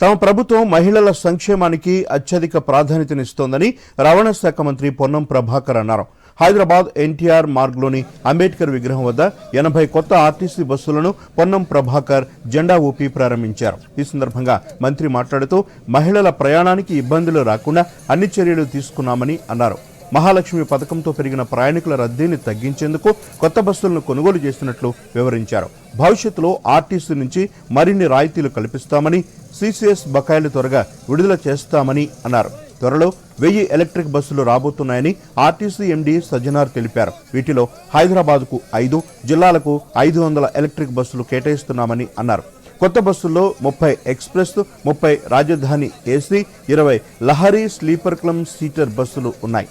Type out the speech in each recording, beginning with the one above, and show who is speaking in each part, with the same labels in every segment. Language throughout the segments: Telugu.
Speaker 1: తమ ప్రభుత్వం మహిళల సంక్షేమానికి అత్యధిక ప్రాధాన్యతనిస్తోందని రవాణా శాఖ మంత్రి పొన్నం ప్రభాకర్ అన్నారు. హైదరాబాద్ ఎన్టీఆర్ మార్గ్లోని అంబేద్కర్ విగ్రహం వద్ద ఎనభై కొత్త ఆర్టీసీ బస్సులను పొన్నం ప్రభాకర్ జెండా ఊపి ప్రారంభించారు. ఈ సందర్భంగా మంత్రి మాట్లాడుతూ మహిళల ప్రయాణానికి ఇబ్బందులు రాకుండా అన్ని చర్యలు తీసుకున్నామని అన్నారు. మహాలక్ష్మి పథకంతో పెరిగిన ప్రయాణికుల రద్దీని తగ్గించేందుకు కొత్త బస్సులను కొనుగోలు చేస్తున్నట్లు వివరించారు. భవిష్యత్తులో ఆర్టీసీ నుంచి మరిన్ని రాయితీలు కల్పిస్తామని సీసీఎస్ బకాయిలు త్వరగా విడుదల చేస్తామని అన్నారు. త్వరలో వెయ్యి ఎలక్ట్రిక్ బస్సులు రాబోతున్నాయని ఆర్టీసీ ఎండీ సజ్జనార్ తెలిపారు. వీటిలో హైదరాబాద్కు ఐదు జిల్లాలకు ఐదు వందల ఎలక్ట్రిక్ బస్సులు కేటాయిస్తున్నామని అన్నారు. కొత్త బస్సుల్లో ముప్పై ఎక్స్ప్రెస్ ముప్పై రాజధాని ఏసీ ఇరవై లహరీ స్లీపర్ క్లమ్ సీటర్ బస్సులు ఉన్నాయి.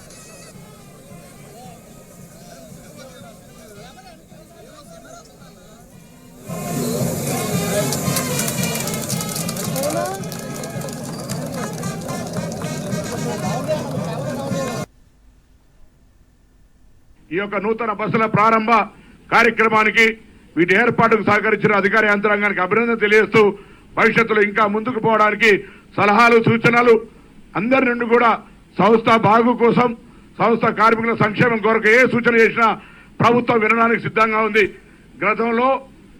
Speaker 2: ఈ యొక్క నూతన బస్సుల ప్రారంభ కార్యక్రమానికి వీటి ఏర్పాటుకు సహకరించిన అధికార యంత్రాంగానికి అభినందన తెలియజేస్తూ భవిష్యత్తులో ఇంకా ముందుకు పోవడానికి సలహాలు సూచనలు అందరి నుండి కూడా సంస్థ బాగు కోసం సంస్థ కార్మికుల సంక్షేమం కొరకు ఏ సూచన చేసినా ప్రభుత్వం వినడానికి సిద్ధంగా ఉంది. గతంలో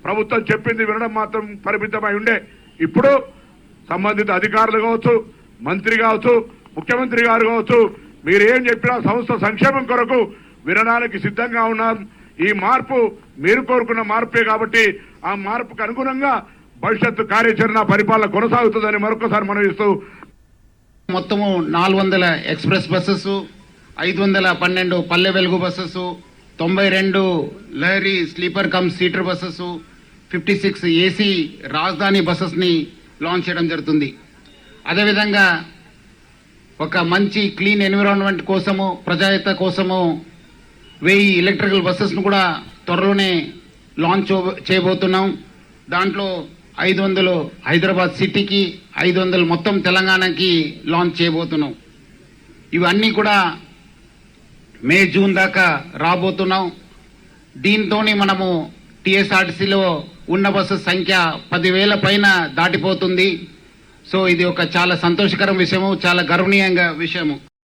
Speaker 2: ప్రభుత్వం చెప్పింది వినడం మాత్రం పరిమితమై ఉండే. ఇప్పుడు సంబంధిత అధికారులు కావచ్చు మంత్రి కావచ్చు ముఖ్యమంత్రి గారు కావచ్చు మీరు ఏం చెప్పినా సంస్థ సంక్షేమం కొరకు వినడానికి సిద్ధంగా ఉన్నారు. ఈ మార్పు మీరు కోరుకున్న మార్పే కాబట్టి ఆ మార్పుకు అనుగుణంగా భవిష్యత్తు కార్యాచరణ పరిపాలన కొనసాగుతుందని మరొకసారి మనవిస్తూ
Speaker 3: మొత్తము నాలుగు వందల ఎక్స్ప్రెస్ బస్సెస్ ఐదు వందల పన్నెండు పల్లె వెలుగు బస్సెస్ తొంభై రెండు Lahari sleeper cum seater buses fifty six AC Rajdhani బస్సెస్ని launch చేయడం జరుగుతుంది. అదేవిధంగా ఒక మంచి క్లీన్ ఎన్విరాన్మెంట్ కోసము ప్రజాహిత కోసము వెయ్యి ఎలక్ట్రికల్ బస్సెస్ను కూడా త్వరలోనే లాంచ్ చేయబోతున్నాం. దాంట్లో ఐదు వందలు హైదరాబాద్ సిటీకి ఐదు వందలు మొత్తం తెలంగాణకి లాంచ్ చేయబోతున్నాం. ఇవన్నీ కూడా మే జూన్ దాకా రాబోతున్నాం. దీంతోని మనము టీఎస్ఆర్టీసీలో ఉన్న బస్సు సంఖ్య పదివేల పైన దాటిపోతుంది. సో ఇది ఒక చాలా సంతోషకరం విషయము చాలా గర్వనీయంగా విషయము.